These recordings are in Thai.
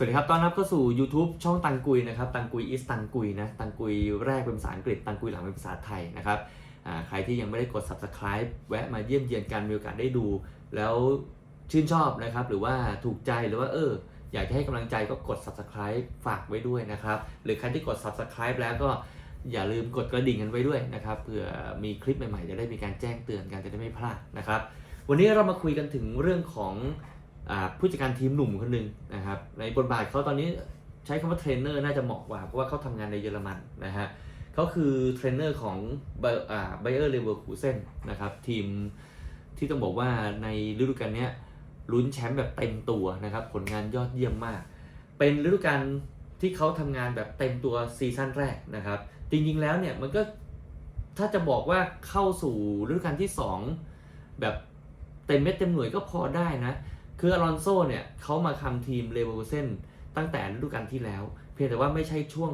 สวัสดีครับ ตอนรับเข้าสู่ YouTube ช่องตังกุยนะครับ ตังกุยอิสตังกุยนะ ตังกุยแรกเป็นภาษาอังกฤษ ตังกุยหลังเป็นภาษาไทยนะครับ ใครที่ยังไม่ได้กด subscribe แวะมาเยี่ยมเยียนกันมีโอกาสได้ดู แล้วชื่นชอบนะครับ หรือว่าถูกใจ หรือว่าเออ อยากจะให้กำลังใจก็กด subscribe ฝากไว้ด้วยนะครับ หรือใครที่กด subscribe แล้วก็อย่าลืมกดกระดิ่งกันไว้ด้วยนะครับ เผื่อมีคลิปใหม่ๆ จะได้มีการแจ้งเตือนกันจะได้ไม่พลาดนะครับ วันนี้เรามาคุยกันถึงเรื่องของ ผู้จัดการทีมหนุ่มคนหนึ่งนะครับในบทบาทเขาตอนนี้ใช้คำว่าเทรนเนอร์น่าจะเหมาะกว่า เพราะว่าเขาทำงานในเยอรมันนะฮะเขาคือเทรนเนอร์ของไบไบเออร์เลเวอร์คูเซนนะครับทีมที่ต้องบอกว่าในฤดูกาลนี้ลุ้นแชมป์แบบเต็มตัวนะครับผลงานยอดเยี่ยมมาก เป็นฤดูกาลที่เขาทำงานแบบเต็มตัวซีซั่นแรกนะครับ จริงๆแล้วเนี่ยมันก็ถ้าจะบอกว่าเข้าสู่ฤดูกาลที่ 2 แบบเต็มเม็ดเต็มหน่วยก็พอได้นะ คืออลอนโซเนี่ยเขามาทำทีมเลเวอร์เซนตั้งแต่ฤดูกาลที่แล้ว เพียงแต่ว่าไม่ใช่ช่วง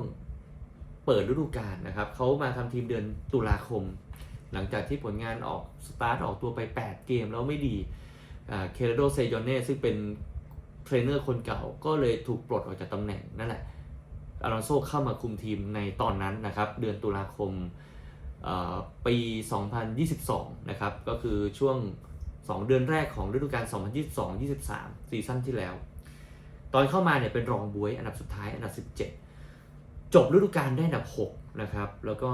เปิดฤดูกาลนะครับเขามาทำทีมเดือนตุลาคม หลังจากที่ผลงานออกสตาร์ทออกตัวไป 8 เกมแล้วไม่ดีเคเรโดเซยอนเน่ซึ่งเป็นเทรนเนอร์คนเก่าก็เลยถูกปลดออกจากตำแหน่งนั่นแหละอลอนโซเข้ามาคุมทีมในตอนนั้นนะครับเดือนตุลาคมปี 2022 นะครับ ก็คือช่วง 2 เดือนแรกของฤดูกาล 2022-23 ซีซั่นที่แล้ว ตอนเข้ามาเนี่ยเป็นรองบวยอันดับสุดท้ายอันดับ 17 จบฤดูกาลได้อันดับ 6 นะครับ แล้วก็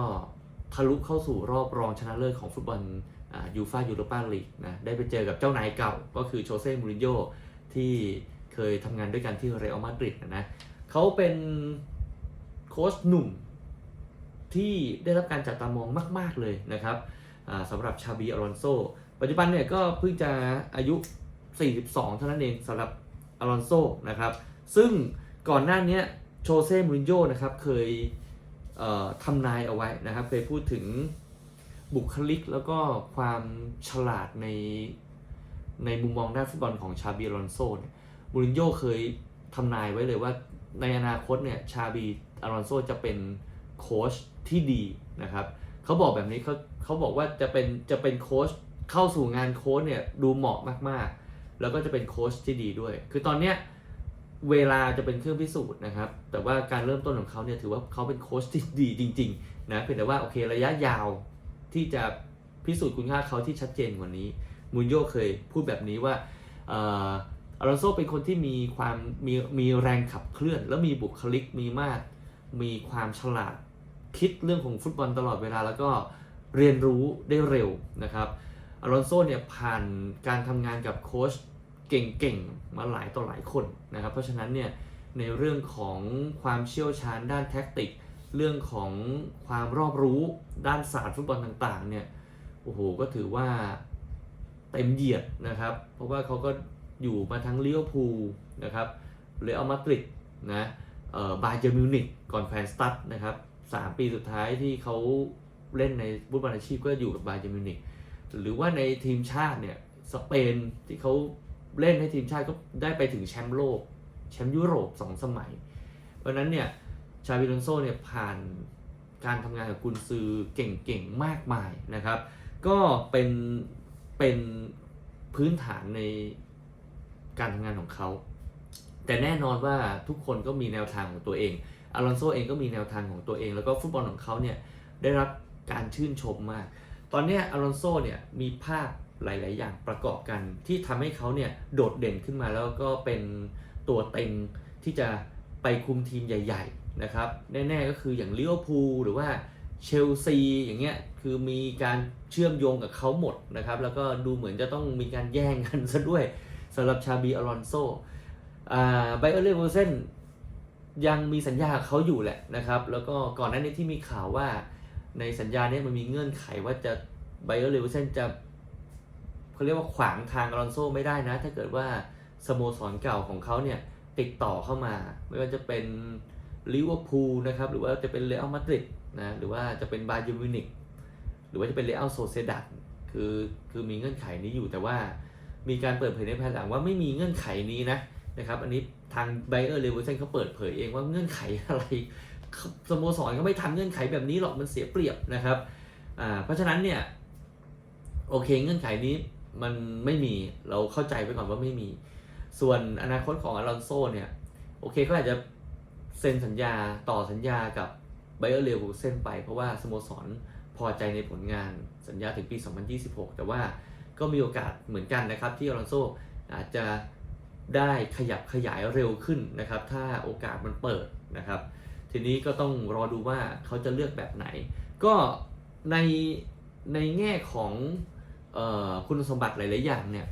ทะลุเข้าสู่รอบรองชนะเลิศของฟุตบอลยูฟายูโรปาลีกนะ ได้ไปเจอกับเจ้านายเก่า ก็คือโชเซ่มูรินโญ่ที่เคยทำงานด้วยกันที่เรอัลมาดริดนะเขาเป็นโค้ชหนุ่มที่ได้รับการจับตามองมาก ๆ เลยนะครับสำหรับชาบีอลอนโซ ปัจจุบันเนี่ยก็เพิ่งจะอายุ 42 เท่านั้นเองสำหรับอลอนโซนะครับ ซึ่งก่อนหน้านี้โชเซ่มูรินโญ่นะครับเคยเทำนายเอาไว้นะครับ เคยพูดถึงบุคลิกแล้วก็ความฉลาดในในมุมมองด้านฟุตบอลของชาบีอลอนโซเนี่ยมูรินโญ่เคยทำนายไว้เลยว่าในอนาคตเนี่ยชาบีอลอนโซจะเป็นโค้ชที่ดีนะครับเขาบอกแบบนี้เขาเขาบอกว่าจะเป็นจะเป็นโค้ช เข้าสู่งานโค้ชเนี่ยดูเหมาะมากๆ แล้วก็จะเป็นโค้ชที่ดีด้วย คือตอนเนี้ยเวลาจะเป็นเครื่องพิสูจน์นะครับ แต่ว่าการเริ่มต้นของเขาเนี่ยถือว่าเขาเป็นโค้ชที่ดีจริงๆนะเพียงแต่ว่าโอเคระยะยาวที่จะพิสูจน์คุณค่าเขาที่ชัดเจนกว่านี้มูนโยเคยพูดแบบนี้ว่าอออลอนโซเป็นคนที่มีความมีมีแรงขับเคลื่อน แล้วมีบุคลิกมีมากมีความฉลาดคิดเรื่องของฟุตบอลตลอดเวลาแล้วก็เรียนรู้ได้เร็วนะครับ อลอนโซเนี่ยผ่านการทำงานกับโค้ชเก่งๆ มาหลายต่อหลายคนนะครับ เพราะฉะนั้นเนี่ยในเรื่องของความเชี่ยวชาญด้านแท็กติก เรื่องของความรอบรู้ด้านศาสตร์ฟุตบอลต่างๆเนี่ยโอ้โหก็ถือว่าเต็มเหยียดนะครับ เพราะว่าเขาก็อยู่มาทั้งเลิเวพูนะครับเรอัลมาดริดนะเอ่อบาเยอร์มิวนิกก่อนแฟนสตัดนะครับสามปีสุดท้ายที่เขาเล่นในฟุตบอลอาชีพก็อยู่กับบาเยอร์มิวนิก หรือว่าในทีมชาติเนี่ยสเปนที่เขาเล่นให้ทีมชาติก็ได้ไปถึงแชมป์โลก แชมป์ยุโรปสองสมัย เพราะนั้นเนี่ยชาบิลอนโซเนี่ยผ่านการทำงานกับกุนซือเก่งๆ มากมายนะครับ ก็เป็นเป็นพื้นฐานในการทำงานของเขา แต่แน่นอนว่าทุกคนก็มีแนวทางของตัวเองอลอนโซเองก็มีแนวทางของตัวเอง แล้วก็ฟุตบอลของเขาเนี่ยได้รับการชื่นชมมาก ตอนนี้ยอลอนโซเนี่ยมีภาพหลาย ๆ อย่างประกอบกัน ที่ทำให้เขาเนี่ยโดดเด่นขึ้นมาแล้วก็เป็นตัวเต็งที่จะไปคุมทีมใหญ่ ๆ นะครับ แน่ ๆ ก็คืออย่างลิเวอร์พูลหรือว่าเชลซีอย่างเงี้ยคือมีการเชื่อมโยงกับเขาหมดนะครับ แล้วก็ดูเหมือนจะต้องมีการแย่งกันซะด้วยสำหรับชาบีอลอนโซไบเออร์เลเวอร์เซนยังมีสัญญาเขาอยู่แหละนะครับ แล้วก็ก่อนหน้านี้ที่มีข่าวว่า ในสัญญาเนี้มันมีเงื่อนไขว่าจะไบเออร์เลวเซนจะเขาเรียกว่าขวางทางอลอนโซไม่ได้นะ ถ้าเกิดว่าสโมสรเก่าของเขาเนี่ยติดต่อเข้ามา ไม่ว่าจะเป็นลิเวอร์พูลนะครับหรือว่าจะเป็นเรอัลมาดริดนะหรือว่าจะเป็นบาเยอร์มิวนิกหรือว่าจะเป็นเรอัลโซเซดัดคือคือมีเงื่อนไขนี้อยู่แต่ว่ามีการเปิดเผยในภายหลังว่าไม่มีเงื่อนไขนี้นะนะครับอันนี้ทางไบเออร์เลเวอร์เซนเขาเปิดเผยเองว่าเงื่อนไขอะไร สโมสรก็ไม่ทำเงื่อนไขแบบนี้หรอกมันเสียเปรียบนะครับอ่าเพราะฉะนั้นเนี่ยโอเคเงื่อนไขนี้มันไม่มีเราเข้าใจไปก่อนว่าไม่มี ส่วนอนาคตของอลอนโซเนี่ยโอเคเขาอาจจะเซ็นสัญญาต่อสัญญากับไบเออร์เลวเซนไป เพราะว่าสโมสรพอใจในผลงานสัญญาถึงปี 2026 แต่ว่าก็มีโอกาสเหมือนกันนะครับ ที่อลอนโซอาจจะได้ขยับขยายเร็วขึ้นนะครับ ถ้าโอกาสมันเปิดนะครับ ทีนี้ก็ต้องรอดูว่าเขาจะเลือกแบบไหน ก็ในในแง่ของออคุณสมบัติหลาย ๆ อย่างเนี่ย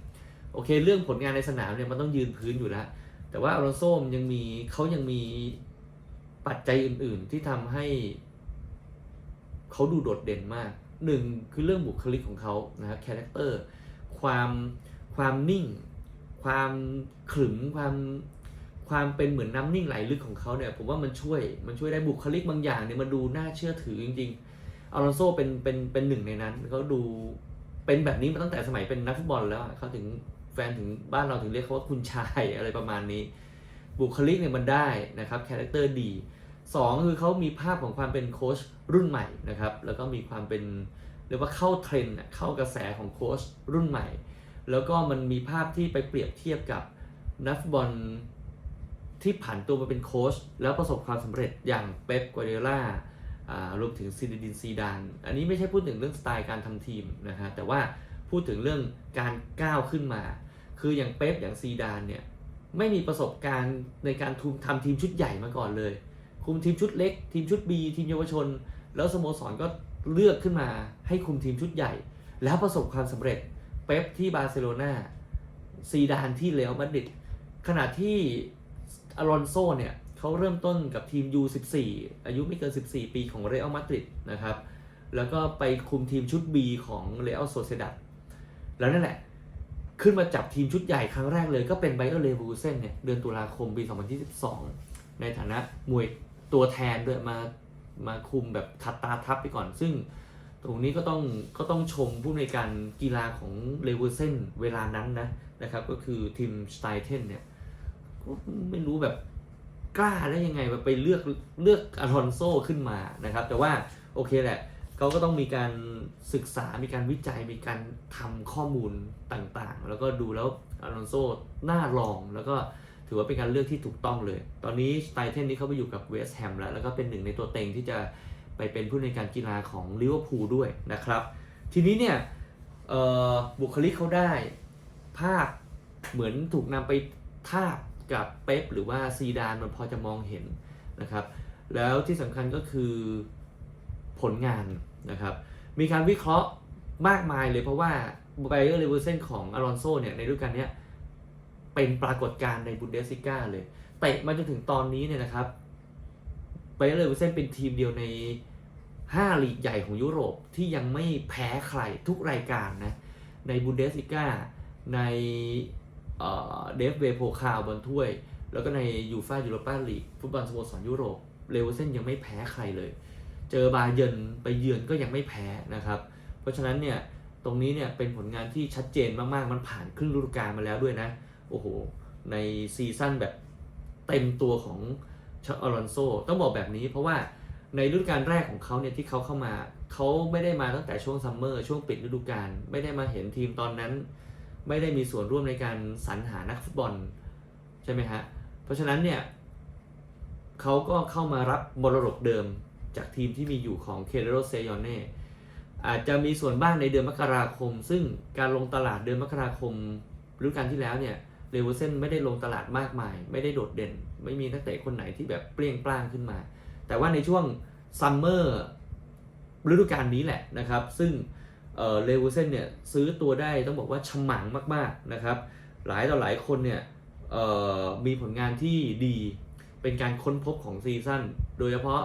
โอเคเรื่องผลงานในสนามเนี่ยมันต้องยืนพื้นอยู่แล้ว แต่ว่าอารอนโซมยังมีเขายังมีปัจจัยอื่น ๆ ที่ทำให้เขาดูโดดเด่นมากหนึ่งคือเรื่องบุคลิกของเขานะครับคาแรคเตอร์ความความนิ่ง ความขรึมความ ความเป็นเหมือนน้ำนิ่งไหลลึกของเขาเนี่ยผมว่ามันช่วยมันช่วยได้บุคลิกบางอย่างเนี่ยมันดูน่าเชื่อถือจริงๆ อารอนโซเป็นเป็นเป็นหนึ่งในนั้นเขาดูเป็นแบบนี้มาตั้งแต่สมัยเป็นนักฟุตบอลแล้วเขาถึงแฟนถึงบ้านเราถึงเรียกเขาว่าคุณชายอะไรประมาณนี้ บุคลิกเนี่ยมันได้นะครับคาแรคเตอร์ดีสองคือเขามีภาพของความเป็นโค้ชรุ่นใหม่นะครับแล้วก็มีความเป็นเรียกว่าเข้าเทรนด์เข้ากระแสของโค้ชรุ่นใหม่ แล้วก็มันมีภาพที่ไปเปรียบเทียบกับนักฟุตบอล ที่ผ่านตัวมาเป็นโค้ชแล้วประสบความสำเร็จอย่างเป๊ปกัวเดล่ารวมถึงซีดดินซีดาน อันนี้ไม่ใช่พูดถึงเรื่องสไตล์การทำทีมนะฮะแต่ว่าพูดถึงเรื่องการก้าวขึ้นมา คืออย่างเป๊ปอย่างซีดานเนี่ยไม่มีประสบการณ์ในการทุมทำทีมชุดใหญ่มาก่อนเลย คุมทีมชุดเล็ก ทีมชุด B ทีมเยาวชน แล้วสโมสรก็เลือกขึ้นมาให้คุมทีมชุดใหญ่ แล้วประสบความสำเร็จเป๊ปที่บาร์เซโลนาซีดานที่เรอัลมาดริดขณะที่ อลอนโซเนี่ยเขาเริ่มต้นกับทีม U14 อายุไม่เกิน 14 ปีของเรอัลมาดริดนะครับ แล้วก็ไปคุมทีมชุด B ของเรอัลโซเซดัดแล้วนั่นแหละ ขึ้นมาจับทีมชุดใหญ่ครั้งแรกเลยก็เป็นไบเออร์เลวูเซนเนี่ยเดือนตุลาคมปี 2022 ในฐานะมวยตัวแทนด้วยมามาคุมแบบทัดตาทับไปก่อน ซึ่งตรงนี้ก็ต้องก็ต้องชมผู้ในการกีฬาของเลเวอร์เซนเวลานั้นนะนะครับ ก็คือทีมสไตเทนเนี่ย ไม่รู้แบบกล้าได้ยังไงไปเลือกเลือกอลอนโซขึ้นมานะครับ แต่ว่าโอเคแหละเขาก็ต้องมีการศึกษา มีการวิจัย มีการทำข้อมูลต่างๆ แล้วก็ดูแล้วอลอนโซน่าลอง แล้วก็ถือว่าเป็นการเลือกที่ถูกต้องเลย ตอนนี้ไตเทนนี่เขาไปอยู่กับเวสต์แฮมแล้ว แล้วก็เป็นหนึ่งในตัวเต็งที่จะไปเป็นผู้ในการกีฬาของลิเวอร์พูลด้วยนะครับ ทีนี้เนี่ยบุคลิกเขาได้ภาพเหมือนถูกนำไปทาบ กับเป๊ปหรือว่าซีดานมันพอจะมองเห็นนะครับ แล้วที่สำคัญก็คือผลงานนะครับ มีการวิเคราะห์มากมายเลยเพราะว่าไบเออร์เลเวอร์เซนของอารอนโซเนี่ยในฤดูกาลนี้เป็นปรากฏการณ์ในบุนเดสซิก้าเลยเตะมาจนถึงตอนนี้เนี่ยนะครับไบเออร์เลเวอร์เซนเป็นทีมเดียวใน 5 ลีกใหญ่ของยุโรปที่ยังไม่แพ้ใครทุกรายการนะในบุนเดสลิก้าใน เดฟเวโพคาลบอลถ้วย แล้วก็ในยูฟายูโรปาลีกฟุตบอลสโมสรยุโรปเลเวอเซนยังไม่แพ้ใครเลย เจอบาเยินไปเยือนก็ยังไม่แพ้นะครับ เพราะฉะนั้นเนี่ยตรงนี้เนี่ยเป็นผลงานที่ชัดเจนมากๆ มันผ่านครึ่งฤดูกาลมาแล้วด้วยนะ โอ้โห ในซีซั่นแบบเต็มตัวของชาอลอนโซต้องบอกแบบนี้เพราะว่าในฤดูกาลแรกของเขาเนี่ยที่เขาเข้ามา เขาไม่ได้มาตั้งแต่ช่วงซัมเมอร์ช่วงปิดฤดูกาลไม่ได้มาเห็นทีมตอนนั้น ไม่ได้มีส่วนร่วมในการสรรหานักฟุตบอลใช่ไหมฮะ เพราะฉะนั้นเนี่ยเขาก็เข้ามารับบรดกเดิมจากทีมที่มีอยู่ของเคเรโรเซยอนเน่อาจจะมีส่วนบ้างในเดือนมกราคม ซึ่งการลงตลาดเดือนมกราคมฤดูกาลที่แล้วเนี่ยเลเวอร์เซนไม่ได้ลงตลาดมากมาย ไม่ได้โดดเด่น ไม่มีนักเตะคนไหนที่แบบเปรี้ยงปร้างขึ้นมา แต่ว่าในช่วงซัมเมอร์ฤดูกาลนี้แหละนะครับ ซึ่ง เลเวอเซนเนี่ยซื้อตัวได้ต้องบอกว่าฉมังมากๆนะครับ หลายต่อหลายคนเนี่ยมีผลงานที่ดีเป็นการค้นพบของซีซั่นโดยเฉพาะ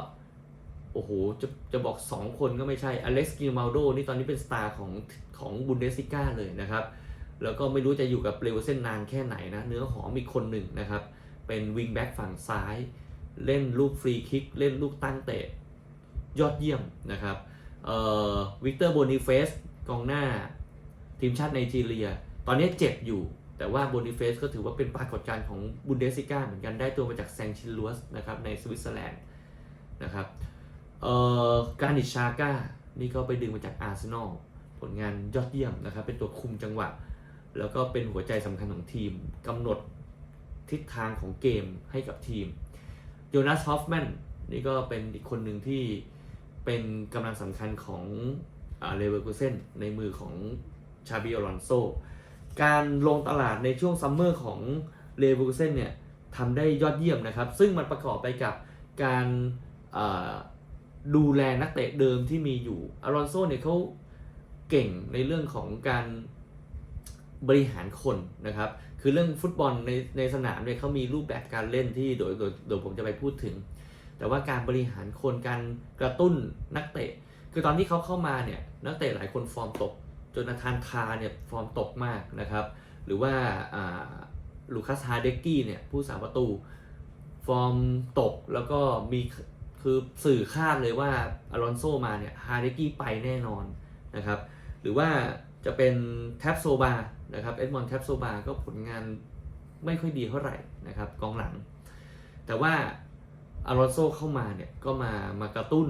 โอ้โห จะจะบอก 2 คนก็ไม่ใช่อเล็กซ์กิลมาโดนี่ตอนนี้เป็นสตาร์ของของบุนเดสิก้าเลยนะครับ แล้วก็ไม่รู้จะอยู่กับเลเวอเซนนานแค่ไหนนะ เนื้อหอมอีกคนหนึ่งนะครับ เป็นวิงแบ็กฝั่งซ้าย เล่นลูกฟรีคิก เล่นลูกตั้งเตะ ยอดเยี่ยมนะครับ วิกเตอร์โบนิเฟสกองหน้าทีมชาติไนจีเรีย ตอนนี้เจ็บอยู่ แต่ว่าโบนิเฟสก็ถือว่าเป็นปรากฏการณ์ของบุนเดสิก้าเหมือนกันได้ตัวมาจากแซงชินลัวสนะครับในสวิตเซอร์แลนด์นะครับการิชาก้านี่ก็ไปดึงมาจากอาร์เซนอลผลงานยอดเยี่ยมนะครับ เป็นตัวคุมจังหวะ แล้วก็เป็นหัวใจสำคัญของทีมกำหนดทิศทางของเกมให้กับทีมโยนาสฮอฟแมนนี่ก็เป็นอีกคนหนึ่งที่ เป็นกำลังสำคัญของเลเวอร์คูเซนในมือของชาบิอลอนโซ การลงตลาดในช่วงซัมเมอร์ของเลเวอร์คูเซนเนี่ยทำได้ยอดเยี่ยมนะครับ ซึ่งมันประกอบไปกับการดูแลนักเตะเดิมที่มีอยู่อารอนโซเนี่ยเขาเก่งในเรื่องของการบริหารคนนะครับ คือเรื่องฟุตบอลในในสนามเนี่ยเขามีรูปแบบการเล่นที่โดยโดยโดยผมจะไปพูดถึง แต่ว่าการบริหารคนการกระตุ้นนักเตะ คือตอนที่เขาเข้ามาเนี่ยนักเตะหลายคนฟอร์มตกจนนาธานคาเนี่ยฟอร์มตกมากนะครับ หรือว่าลูคัสฮาเดกกี้เนี่ยผู้สาประตู ฟอร์มตกแล้วก็มีคือสื่อคาดเลยว่าอลอนโซมาเนี่ยฮาเดกกี้ไปแน่นอนนะครับ หรือว่าจะเป็นแท็บโซบานะครับเอ็ดมอนแท็บโซบาก็ผลงานไม่ค่อยดีเท่าไหร่นะครับกองหลัง แต่ว่า อารอนโซเข้ามาเนี่ยก็มามากระตุ้น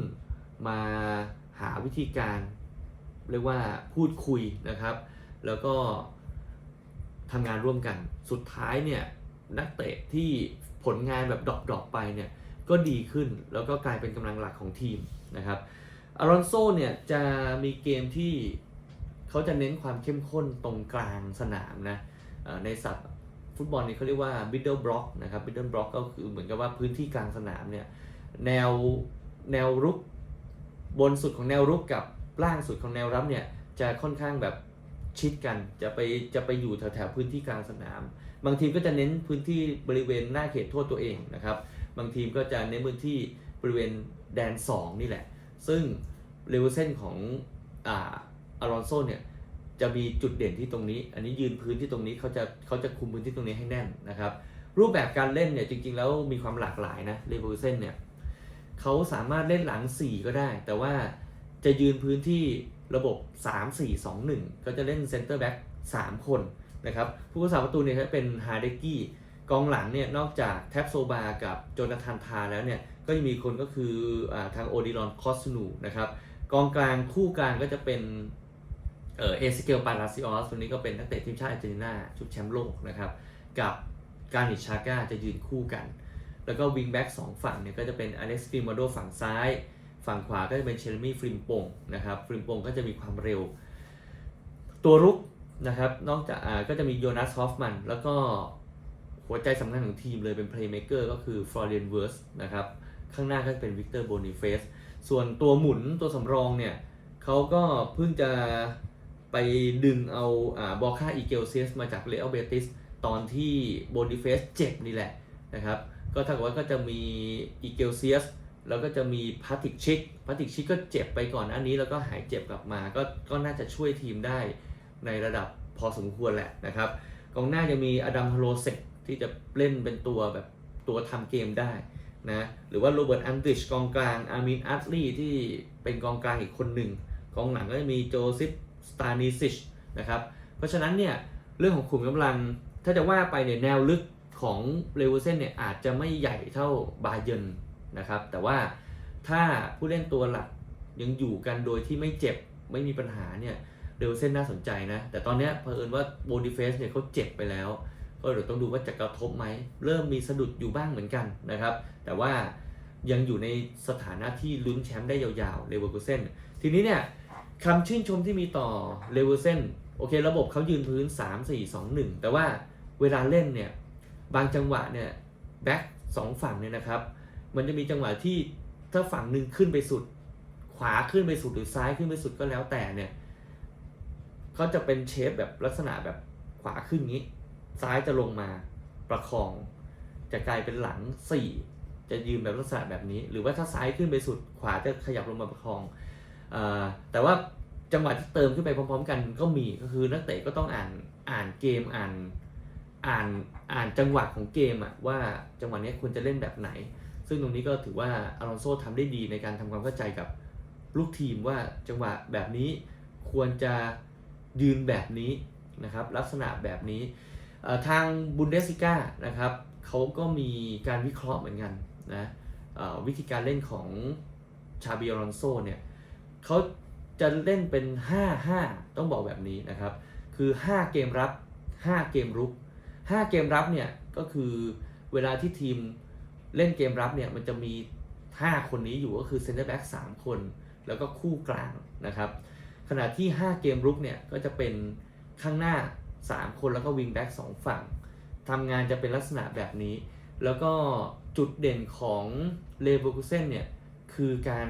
มาหาวิธีการ เรียกว่าพูดคุยนะครับ แล้วก็ทำงานร่วมกัน สุดท้ายเนี่ยนักเตะที่ผลงานแบบดรอปๆไปเนี่ยก็ดีขึ้นแล้วก็กลายเป็นกำลังหลักของทีมนะครับอารอนโซเนี่ยจะมีเกมที่เขาจะเน้นความเข้มข้นตรงกลางสนามนะในศัพท์ ฟุตบอลนี่เขาเรียกว่า middle block นะครับ middle block ก็คือเหมือนกับว่าพื้นที่กลางสนามเนี่ยแนวแนวรุกบนสุดของแนวรุกกับล่างสุดของแนวรับเนี่ยจะค่อนข้างแบบชิดกันจะไปจะไปอยู่แถวแถวๆพื้นที่กลางสนาม บางทีมก็จะเน้นพื้นที่บริเวณหน้าเขตโทษตัวเองนะครับบางทีมก็จะเน้นพื้นที่บริเวณแดน 2 นี่แหละ ซึ่งเลเวลเส้นของอาอารอนโซเนี่ย จะมีจุดเด่นที่ตรงนี้ อันนี้ยืนพื้นที่ตรงนี้เขาจะเขาจะคุมพื้นที่ตรงนี้ให้แน่นนะครับ รูปแบบการเล่นเนี่ยจริง ๆ แล้วมีความหลากหลายนะเลเวลเส้นเนี่ยเขาสามารถเล่นหลัง 4 ก็ได้ แต่ว่าจะยืนพื้นที่ระบบ 3 4 2 1 ก็จะเล่นเซนเตอร์แบ็ก3คนนะครับผู้รักษาประตูเนี่ยเป็นฮาเดกี้กองหลังเนี่ยนอกจากแท็บโซบากับโจนาธานทาแล้วเนี่ยก็ยังมีคนก็คืออทางโอดิรอนคอสนูนะครับกองกลางคู่กลางก็จะเป็น เออเอสเกลปาราซิออสตัวนี้ก็เป็นนักเตะทีมชาติอาร์เจนตินาชุดแชมป์โลกนะครับ กับการิชาก้าจะยืนคู่กัน แล้วก็วิงแบ็กสองฝั่งเนี่ยก็จะเป็นอเล็กซ์ฟิโมโดฝั่งซ้าย ฝั่งขวาก็จะเป็นเชลมี่ฟริมปงนะครับฟริมปงก็จะมีความเร็ว ตัวรุกนะครับนอกจากอ่าก็จะมีโยนัสฮอฟมัน แล้วก็หัวใจสำคัญของทีมเลยเป็นเพลย์เม k เกอร์ก็คือฟลอเรียนเวิร์สนะครับข้างหน้าก็จะเป็นวิกเตอร์โบนิเฟสส่วนตัวหมุนตัวสำรองเนี่ยเขาก็เพิ่งจะ ไปดึงเอาอ่าบอค่าอีเกลเซียสมาจากเลอัลเบติสตอนที่โบนิเฟสเจ็บนี่แหละนะครับก็ถ้าเกิดว่าก็จะมีอีเกลเซียสแล้วก็จะมีพาติกชิกพาติกชิกก็เจ็บไปก่อนอันนี้แล้วก็หายเจ็บกลับมาก็ก็น่าจะช่วยทีมได้ในระดับพอสมควรแหละนะครับกองหน้ายังมีอดัมฮโลเซกที่จะเล่นเป็นตัวแบบตัวทำเกมได้นะหรือว่าโรเบิร์ตอันติชกองกลางอามินอัตลีที่เป็นกองกลางอีกคนหนึ่งกองหลังก็จะมีโจซิฟ สตานิซิชนะครับ เพราะฉะนั้นเนี่ยเรื่องของขุมกำลังถ้าจะว่าไปเนี่ยแนวลึกของเลเวอร์เซนเนี่ยอาจจะไม่ใหญ่เท่าบาเยนนะครับ แต่ว่าถ้าผู้เล่นตัวหลักยังอยู่กันโดยที่ไม่เจ็บไม่มีปัญหาเนี่ยเลเวอร์เซนน่าสนใจนะ แต่ตอนนี้เผอิญว่าโบดิเฟสเนี่ยเขาเจ็บไปแล้ว ก็เดี๋ยวต้องดูว่าจะกระทบไหม เริ่มมีสะดุดอยู่บ้างเหมือนกันนะครับ แต่ว่ายังอยู่ในสถานะที่ลุ้นแชมป์ได้ยาวๆเลเวอร์เซนทีนี้เนี่ย คำชื่นชมที่มีต่อเลเวอร์เซนโอเค ระบบเขายืนพื้น 3 4 2 1 แต่ว่าเวลาเล่นเนี่ย บางจังหวะเนี่ยแบ็คสองฝั่งเนี่ยนะครับ มันจะมีจังหวะที่ถ้าฝั่งหนึ่งขึ้นไปสุด ขวาขึ้นไปสุดหรือซ้ายขึ้นไปสุดก็แล้วแต่เนี่ยเขาจะเป็นเชฟแบบลักษณะแบบขวาขึ้นงี้ ซ้ายจะลงมาประคอง จะกลายเป็นหลัง 4 จะยืนแบบลักษณะแบบนี้ หรือว่าถ้าซ้ายขึ้นไปสุด ขวาจะขยับลงมาประคอง แต่ว่าจังหวะที่เติมขึ้นไปพร้อมๆ กันก็มีก็คือนักเตะก็ต้องอ่านอ่านเกมอ่านอ่านอ่านจังหวะของเกมอะว่าจังหวะนี้ควรจะเล่นแบบไหน ซึ่งตรงนี้ก็ถือว่าอารอนโซทำได้ดีในการทำความเข้าใจกับลูกทีมว่าจังหวะแบบนี้ควรจะยืนแบบนี้นะครับลักษณะแบบนี้ทางบุนเดส i กานะครับเขาก็มีการวิเคราะห์เหมือนกันนะวิธีการเล่นของชาบิอารอนโซเนี่ย เขาจะเล่นเป็น 5-5 ต้องบอกแบบนี้นะครับ คือ 5 เกมรับ 5 เกมรุก 5 เกมรับเนี่ยก็คือเวลาที่ทีมเล่นเกมรับเนี่ยมันจะมี 5 คนนี้อยู่ก็คือเซนเตอร์แบ็ก3คน แล้วก็คู่กลางนะครับ ขณะที่ 5 เกมรุกเนี่ยก็จะเป็นข้างหน้า 3 คนแล้วก็วิงแบ็ก2ฝั่งทำงานจะเป็นลักษณะแบบนี้ แล้วก็จุดเด่นของเลเวอร์คูเซนเนี่ยคือการ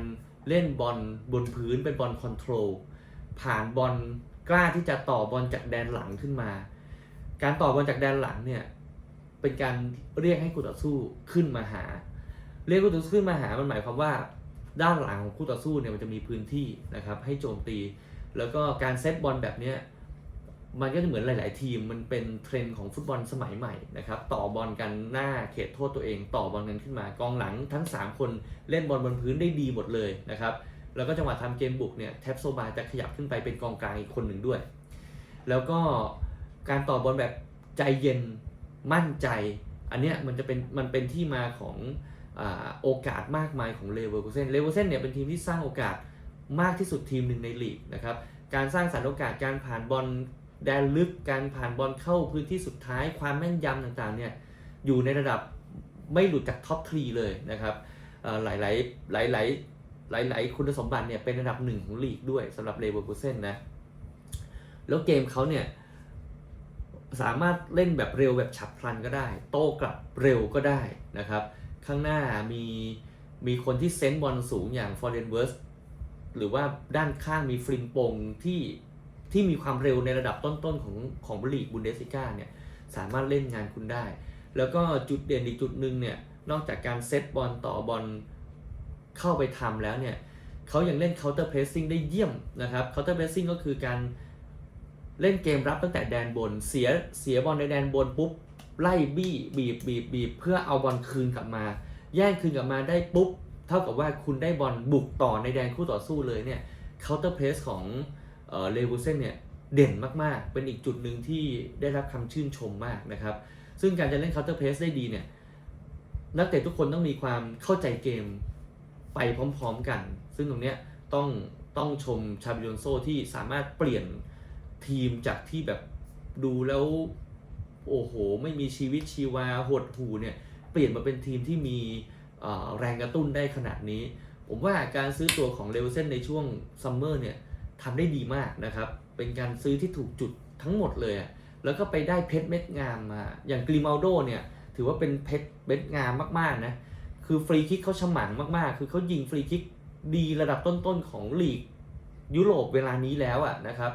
เล่นบอลบนพื้นเป็นบอลคอนโทรลผ่านบอลกล้าที่จะต่อบอลจากแดนหลังขึ้นมา การต่อบอลจากแดนหลังเนี่ยเป็นการเรียกให้คู่ต่อสู้ขึ้นมาหา เรียกคู่ต่อสู้ขึ้นมาหามันหมายความว่า ด้านหลังของคู่ต่อสู้เนี่ยมันจะมีพื้นที่นะครับให้โจมตี แล้วก็การเซตบอลแบบเนี้ย มันก็จะเหมือนหลาย ๆ ทีมมันเป็นเทรนด์ของฟุตบอลสมัยใหม่นะครับต่อบอลกันหน้าเขตโทษตัวเอง ต่อบอลกันขึ้นมากองหลังทั้ง 3 คนเล่นบอลบนพื้นได้ดีหมดเลยนะครับแล้วก็จังหวะทำเกมบุกเนี่ยแท็บโซบาจะขยับขึ้นไปเป็นกองกลางอีกคนหนึ่งด้วย แล้วก็การต่อบอลแบบใจเย็นมั่นใจ อันเนี้ยมันจะเป็นมันเป็นที่มาของอโอกาสมากมายของเลเวอร์คูเซนเลเวอร์คูเซนเนี่ยเป็นทีมที่สร้างโอกาสมากที่สุดทีมหนึ่งในลีกนะครับการสร้างสรรค์โอกาสการผ่านบอล แดนลึกการผ่านบอลเข้าพื้นที่สุดท้ายความแม่นยำต่างๆเนี่ยอยู่ในระดับไม่หลุดจากท็อปทรีเลยนะครับหลายๆหลายๆหลายๆคุณสมบัติเนี่ยเป็นระดับหนึ่งของลีกด้วยสำหรับเลเวอร์คูเซนนะแล้วเกมเขาเนี่ยสามารถเล่นแบบเร็วแบบฉับพลันก็ได้ โต้กลับเร็วก็ได้นะครับ ข้างหน้ามีมีคนที่เซนต์บอลสูงอย่างฟอร์เรนเวิร์สหรือว่าด้านข้างมีฟริมโปงที่ ที่มีความเร็วในระดับต้นๆของของบลีกบุนเดสิก้าเนี่ยสามารถเล่นงานคุณได้ แล้วก็จุดเด่นอีกจุดหนึ่งเนี่ยนอกจากการเซตบอลต่อบอลเข้าไปทำแล้วเนี่ยเขายังเล่น counter pressing ได้เยี่ยมนะครับ counter pressing ก็คือการเล่นเกมรับตั้งแต่แดนบน เสียเสียบอลในแดนบนปุ๊บไล่บี้บีบบีบบีบเพื่อเอาบอลคืนกลับมา แย่งคืนกลับมาได้ปุ๊บ เท่ากับว่าคุณได้บอลบุกต่อในแดนคู่ต่อสู้เลยเนี่ย counter press ของ เลเวอร์เซนเนี่ยเด่นมากๆ เป็นอีกจุดหนึ่งที่ได้รับคำชื่นชมมากนะครับ ซึ่งการจะเล่น counter press ได้ดีเนี่ยนักเตะทุกคนต้องมีความเข้าใจเกมไปพร้อมๆกัน ซึ่งตรงเนี้ยต้องต้องชมชาบิโอนโซที่สามารถเปลี่ยนทีมจากที่แบบดูแล้ว โอ้โห ไม่มีชีวิตชีวาหดหูเนี่ยเปลี่ยนมาเป็นทีมที่มีแรงกระตุ้นได้ขนาดนี้ ผมว่าการซื้อตัวของเลวเซนในช่วงซัมเมอร์เนี่ย ทำได้ดีมากนะครับ เป็นการซื้อที่ถูกจุดทั้งหมดเลยแล้วก็ไปได้เพชรเม็ดงามมา อย่างกริมาลโดเนี่ยถือว่าเป็นเพชรเม็ดงามมากๆนะ คือฟรีคิกเขาฉมังมากๆ คือเขายิงฟรีคิกดีระดับต้นๆของลีกยุโรปเวลานี้แล้วอะนะครับ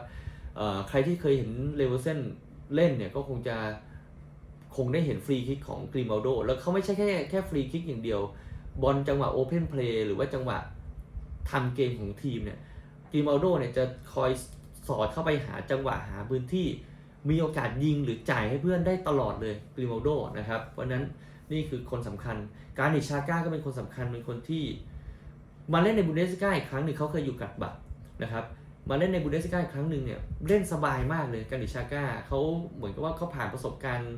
ใครที่เคยเห็นเลเวอร์เซนเล่นเนี่ยก็คงจะคงได้เห็นฟรีคิกของกรีมาลโด แล้วเขาไม่ใช่แค่แค่ฟรีคิกอย่างเดียว บอลจังหวะโอเพนเพลย์หรือว่าจังหวะทำเกมของทีมเนี่ย กรีมาโดเนี่ยจะคอยสอดเข้าไปหาจังหวะหาพื้นที่ มีโอกาสยิงหรือจ่ายให้เพื่อนได้ตลอดเลยกรีมาโดนะครับ เพราะนั้นนี่คือคนสำคัญ การนิชาก้าก็เป็นคนสำคัญเป็นคนที่ มาเล่นในบุนเดสกาอีกครั้งหนึ่งเขาเคยอยู่กัดบัตนะครับมาเล่นในบูเดสกาอีกครั้งหนึ่งเนี่ยเล่นสบายมากเลยการดิชาก้าเขาเหมือนกับว่าเขาผ่านประสบการณ์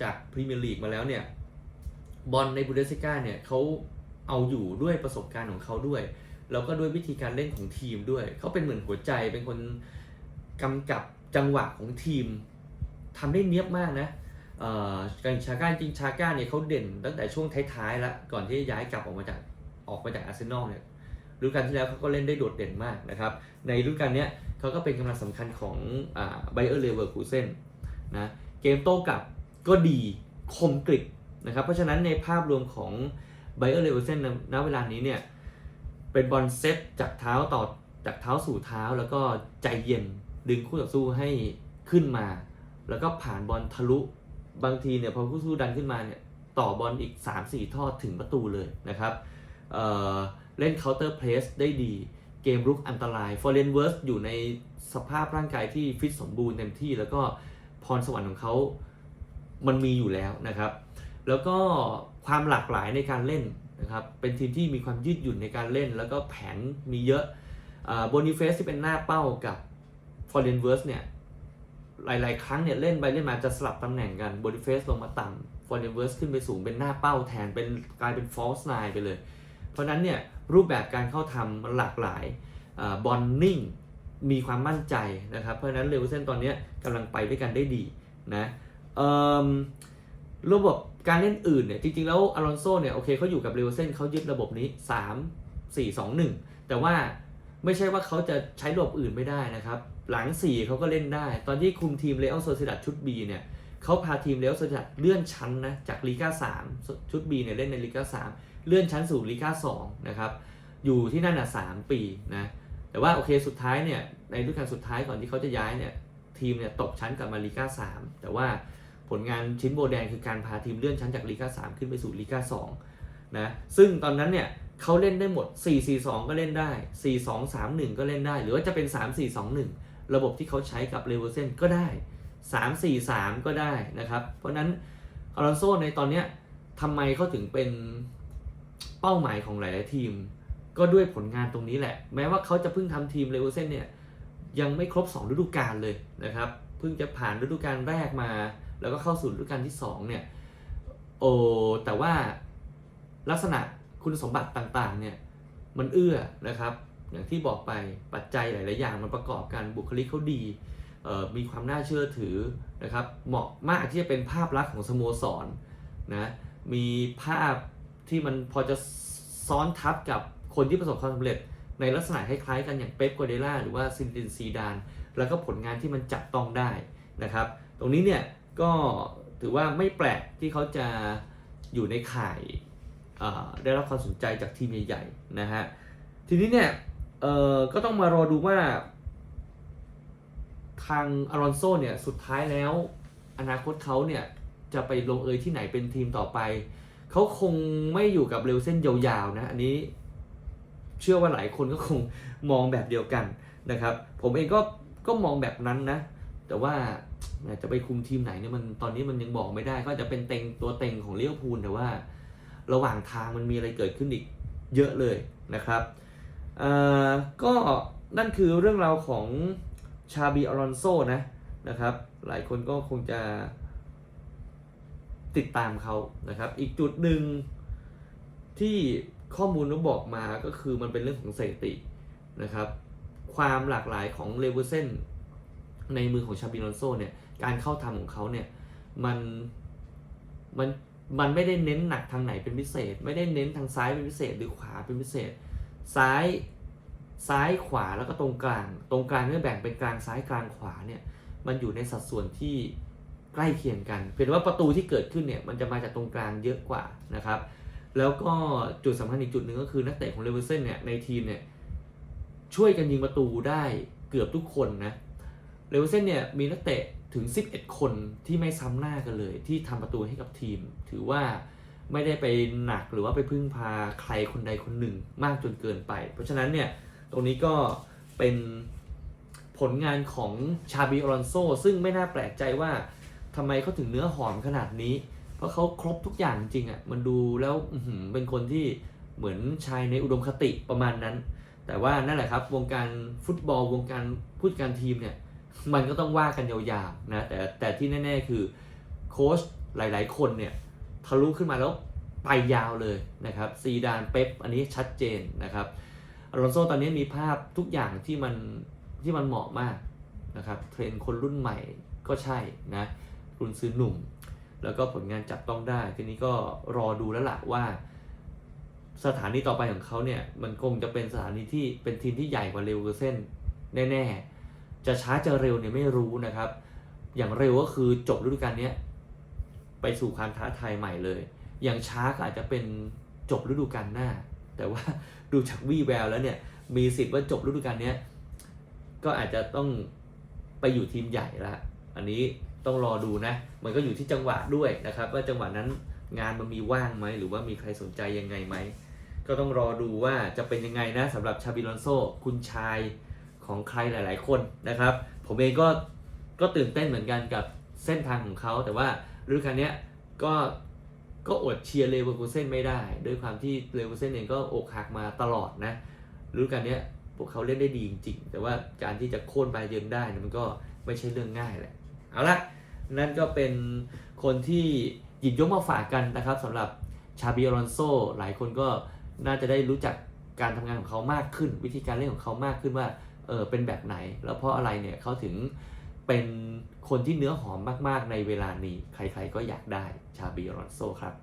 จากพรีเมียร์ลีกมาแล้วเนี่ยบอลในบูเดสกาเนี่ยเขาเอาอยู่ด้วยประสบการณ์ของเขาด้วย แล้วก็ด้วยวิธีการเล่นของทีมด้วย เขาเป็นเหมือนหัวใจเป็นคนกำกับจังหวะของทีมทำได้เนียบมากนะเอ่อการชาก้าจริงชาก้าเนี่ยเขาเด่นตั้งแต่ช่วงท้ายๆแล้วก่อนที่จะย้ายกลับออกมาจากออกมาจากอาร์เซนอลเนี่ยฤดูกาลที่แล้วเขาก็เล่นได้โดดเด่นมากนะครับ ในฤดูกาลนี้เขาก็เป็นกำลังสำคัญของไบเออร์เลเวอร์คูเซนนะเกมโต้กลับก็ดีคมกริบนะครับ เพราะฉะนั้นในภาพรวมของไบเออร์เลเวอร์เซนณเวลานี้เนี่ย เป็นบอลเซตจากเท้าต่อจากเท้าสู่เท้าแล้วก็ใจเย็นดึงคู่ต่อสู้ให้ขึ้นมา แล้วก็ผ่านบอลทะลุ บางทีเนี่ยพอคู่ตู้ดันขึ้นมาเนี่ยต่อบอลอีก 3-4 ทอดถึงประตูเลยนะครับเอ่อเล่น counter press ได้ดี เกมรุกอันตราย f o r e n w o r s อยู่ในสภาพร่างกายที่ฟิตสมบูรณ์เต็มที่ แล้วก็พรสวรรค์ของเขามันมีอยู่แล้วนะครับ แล้วก็ความหลากหลายในการเล่น นะครับเป็นทีมที่มีความยืดหยุ่นในการเล่น แล้วก็แผนมีเยอะโบนิเฟสที่เป็นหน้าเป้ากับ f o r e n w o r s เนี่ยหลาย ๆ ครั้งเนี่ยเล่นไปเล่นมาจะสลับตำแหน่งกันโบนิเฟสลงมาต่ำ f o r e n w o r s ขึ้นไปสูงเป็นหน้าเป้าแทนเป็นกลายเป็น false nine ไปเลย เพราะนั้นเนี่ยรูปแบบการเข้าทำมันหลากหลายบอลนิ่งมีความมั่นใจนะครับ เพราะนั้นเลเวอเซนตอนนี้กำลังไปด้วยกันได้ดีนะระบบ การเล่นอื่นเนี่ยจริง ๆ แล้วอลอนโซเนี่ยโอเคเขาอยู่กับเลเวอร์เซนเขายึดระบบนี้ 3 4 2 1 แต่ว่าไม่ใช่ว่าเขาจะใช้ระบบอื่นไม่ได้นะครับ หลัง 4 เขาก็เล่นได้ ตอนที่คุมทีมเลอโซซิดัดชุด B เนี่ยเขาพาทีมเลอโซซิดัดเลื่อนชั้นนะจากลีกา3 ชุด B เนี่ยเล่นในลีกา3 เลื่อนชั้นสู่ลีกา2นะครับอยู่ที่นั่นอะ3ปีนะแต่ว่าโอเคสุดท้ายเนี่ยในฤดูกาลสุดท้ายก่อนที่เขาจะย้ายเนี่ยทีมเนี่ยตกชั้นกลับมาลีกา3แต่ว่า ผลงานชิ้นโบแดงคือการพาทีมเลื่อนชั้นจากลีกา3ขึ้นไปสู่ลีกา2นะ ซึ่งตอนนั้นเนี่ยเขาเล่นได้หมด 4-4-2 ก็เล่นได้ 4-2-3-1 ก็เล่นได้ หรือว่าจะเป็น 3-4-2-1 ระบบที่เขาใช้กับเลเวอร์เซนก็ได้ 3-4-3 ก็ได้นะครับ เพราะนั้นอลอนโซในตอนเนี้ยทำไมเขาถึงเป็นเป้าหมายของหลาย ๆ ทีม ก็ด้วยผลงานตรงนี้แหละ แม้ว่าเขาจะเพิ่งทำทีมเลเวอร์เซนเนี่ยยังไม่ครบ 2 ฤดูกาลเลยนะครับ เพิ่งจะผ่านฤดูกาลแรกมา แล้วก็เข้าสู่ฤดูกาลที่2เนี่ยโอ้แต่ว่าลักษณะคุณสมบัติต่างๆเนี่ยมันเอื้อนะครับ อย่างที่บอกไปปัจจัยหลาย ๆ อย่างมันประกอบกันบุคลิกเขาดีมีความน่าเชื่อถือนะครับ เหมาะมากที่จะเป็นภาพลักษณ์ของสโมสรนะมีภาพที่มันพอจะซ้อนทับกับคนที่ประสบความสำเร็จ ในลักษณะคล้าย ๆ กันอย่างเป๊ปกัวเดล่าหรือว่าซินดินซีดาน แล้วก็ผลงานที่มันจับต้องได้นะครับ ตรงนี้เนี่ย ก็ถือว่าไม่แปลกที่เขาจะอยู่ในข่ายได้รับความสนใจจากทีมใหญ่ๆนะฮะทีนี้เนี่ยเออก็ต้องมารอดูว่า ทางอารอนโซเนี่ยสุดท้ายแล้ว อนาคตเขาเนี่ยจะไปลงเอยที่ไหนเป็นทีมต่อไป เขาคงไม่อยู่กับเรวเส้นยาวๆนะ อันนี้ เชื่อว่าหลายคนก็คงมองแบบเดียวกันนะครับ ผมเองก็ก็มองแบบนั้นนะ แต่ว่าจะไปคุมทีมไหนเนี่ยมันตอนนี้มันยังบอกไม่ได้ ก็จะเป็นเต็งตัวเต็งของเลี้ยวพูลแต่ว่า ระหว่างทางมันมีอะไรเกิดขึ้นอีกเยอะเลยนะครับอ่อก็นั่นคือเรื่องราวของชาบีอลอนโซนะนะครับ หลายคนก็คงจะติดตามเขานะครับ อีกจุดหนึ่งที่ข้อมูลเขาบอกมาก็คือมันเป็นเรื่องของสถิตินะครับ ความหลากหลายของเลเวอร์เซน ในมือของชาบีอลอนโซเนี่ยการเข้าทำของเขาเนี่ยมันมันมันไม่ได้เน้นหนักทางไหนเป็นพิเศษ ไม่ได้เน้นทางซ้ายเป็นพิเศษ หรือขวาเป็นพิเศษ ซ้ายซ้ายขวาแล้วก็ตรงกลาง ตรงกลางเนี่ยแบ่งเป็นกลางซ้ายกลางขวาเนี่ยมันอยู่ในสัดส่วนที่ใกล้เคียงกันเพียงว่าประตูที่เกิดขึ้นเนี่ยมันจะมาจากตรงกลางเยอะกว่านะครับ แล้วก็จุดสำคัญอีกจุดหนึ่งก็คือนักเตะของเลเวอร์เซนเนี่ยในทีมเนี่ยช่วยกันยิงประตูได้เกือบทุกคนนะ เลเวอร์เซนเนี่ยมีนักเตะถึง 11 คนที่ไม่ซ้ำหน้ากันเลย ที่ทำประตูให้กับทีม ถือว่าไม่ได้ไปหนักหรือว่าไปพึ่งพาใครคนใดคนหนึ่งมากจนเกินไป เพราะฉะนั้นเนี่ยตรงนี้ก็เป็นผลงานของชาบีอลอนโซซึ่งไม่น่าแปลกใจว่าทำไมเขาถึงเนื้อหอมขนาดนี้ เพราะเขาครบทุกอย่างจริงอะ่ะมันดูแล้วเป็นคนที่เหมือนชายในอุดมคติประมาณนั้น แต่ว่านั่นแหละครับวงการฟุตบอลวงการผู้จัดการทีมเนี่ย มันก็ต้องว่ากันยาวๆนะแต่แต่ที่แน่ๆคือโค้ชหลายๆ คนเนี่ยทะลุขึ้นมาแล้วไปยาวเลยนะครับซีดานเป๊ปอันนี้ชัดเจนนะครับอลอนโซตอนนี้มีภาพทุกอย่างที่มันที่มันเหมาะมากนะครับเทรนคนรุ่นใหม่ก็ใช่นะรุ่นซื้อหนุ่ม แล้วก็ผลงานจับต้องได้ ทีนี้ก็รอดูแล้วล่ะว่า สถานีต่อไปของเขาเนี่ย มันคงจะเป็นสถานีที่เป็นทีมที่ใหญ่กว่าเรเวอร์เซนแน่ ๆ จะช้าจะเร็วเนี่ยไม่รู้นะครับ อย่างเร็วก็คือจบฤดูกาลนี้ไปสู่ความท้าทายใหม่เลย อย่างช้าก็อาจจะเป็นจบฤดูกาลหน้า แต่ว่าดูจากวี่แววแล้วเนี่ยมีสิทธิ์ว่าจบฤดูกาลนี้ก็อาจจะต้องไปอยู่ทีมใหญ่ละอันนี้ต้องรอดูนะ มันก็อยู่ที่จังหวะด้วยนะครับ ว่าจังหวะนั้นงานมันมีว่างไหมหรือว่ามีใครสนใจยังไงไหมก็ต้องรอดูว่าจะเป็นยังไงนะสำหรับชาบิลอนโซคุณชาย ของใครหลาย ๆ คนนะครับ ผมเองก็ก็ตื่นเต้นเหมือนกันกับเส้นทางของเขา แต่ว่าฤดูกาลนี้ก็ก็อดเชียร์เลเวอร์คูเซนไม่ได้ ด้วยความที่เลเวอร์คูเซนเองก็อกหักมาตลอดนะฤดูกาลนี้พวกเขาเล่นได้ดีจริงๆ แต่ว่าการที่จะโค่นบาเยิร์นได้นี่มันก็ไม่ใช่เรื่องง่ายแหละ เอาละนั่นก็เป็นคนที่หยิบยกมาฝากกันนะครับสำหรับชาบิอลอนโซหลายคนก็น่าจะได้รู้จักการทำงานของเขามากขึ้น วิธีการเล่นของเขามากขึ้นว่า เออเป็นแบบไหน แล้วเพราะอะไรเนี่ยเขาถึงเป็นคนที่เนื้อหอมมากๆในเวลานี้ ใครๆก็อยากได้ชาบีอลอนโซครับ